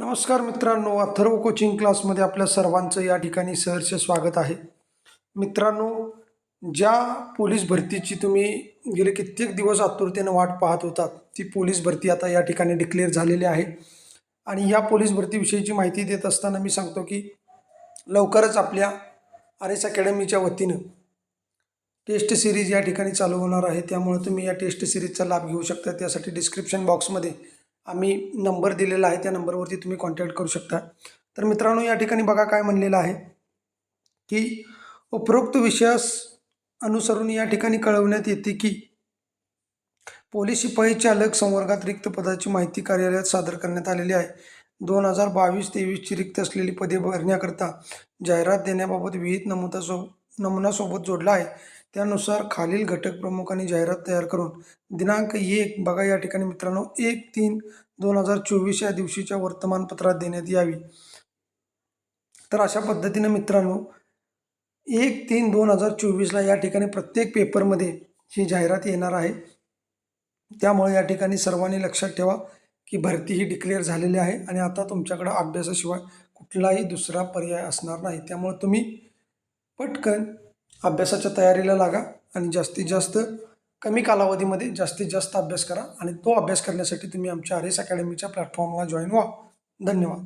नमस्कार मित्रांनो अथर्व कोचिंग क्लासमध्ये आपल्या सर्वांचं या ठिकाणी सहर्ष स्वागत आहे. मित्रांनो ज्या पोलीस भरतीची तुम्ही गेले कित्येक दिवस आतुरतेनं वाट पाहत होतात ती पोलीस भरती आता या ठिकाणी डिक्लेअर झालेली आहे. आणि या पोलीस भरतीविषयीची माहिती देत असताना मी सांगतो की लवकरच आपल्या आर एस अकॅडमीच्या वतीनं टेस्ट सिरीज या ठिकाणी चालू होणार आहे. त्यामुळे तुम्ही या टेस्ट सिरीजचा लाभ घेऊ शकता. त्यासाठी डिस्क्रिप्शन बॉक्समध्ये आम्ही नंबर दिलेला आहे त्या नंबरवरती तुम्ही कॉन्टॅक्ट करू शकता. तर मित्रांनो या ठिकाणी बघा काय म्हणलेलं आहे की उपरोक्त विषयास अनुसरून या ठिकाणी कळवण्यात येते की पोलीस शिपाई चालक संवर्गात रिक्त पदाची माहिती कार्यालयात सादर करण्यात आलेली आहे. दोन हजार बावीस तेवीसची रिक्त असलेली पदे भरण्याकरता जाहिरात देण्याबाबत विहित नमुना सो नमुनासोबत जोडला आहे. त्यानुसार खालील घटक प्रमुखांनी जाहिरात तयार करून दिनांक एक बघा या ठिकाणी मित्रांनो एक तीन दोन हजार चोवीस या दिवशीच्या वर्तमानपत्रात देण्यात यावी. तर अशा पद्धतीनं मित्रांनो एक तीन दोन हजार चोवीसला या ठिकाणी प्रत्येक पेपरमध्ये ही जाहिरात येणार आहे. त्यामुळे या ठिकाणी सर्वांनी लक्षात ठेवा की भरती ही डिक्लेअर झालेली आहे आणि आता तुमच्याकडं अभ्यासाशिवाय कुठलाही दुसरा पर्याय असणार नाही. त्यामुळे तुम्ही पटकन अभ्यासाच्या तयारीला लागा आणि जास्तीत जास्त कमी कालावधीमध्ये जास्तीत जास्त अभ्यास करा आणि तो अभ्यास करण्यासाठी तुम्ही आमच्या आर एस अकॅडमीच्या प्लॅटफॉर्मला जॉईन व्हा. धन्यवाद.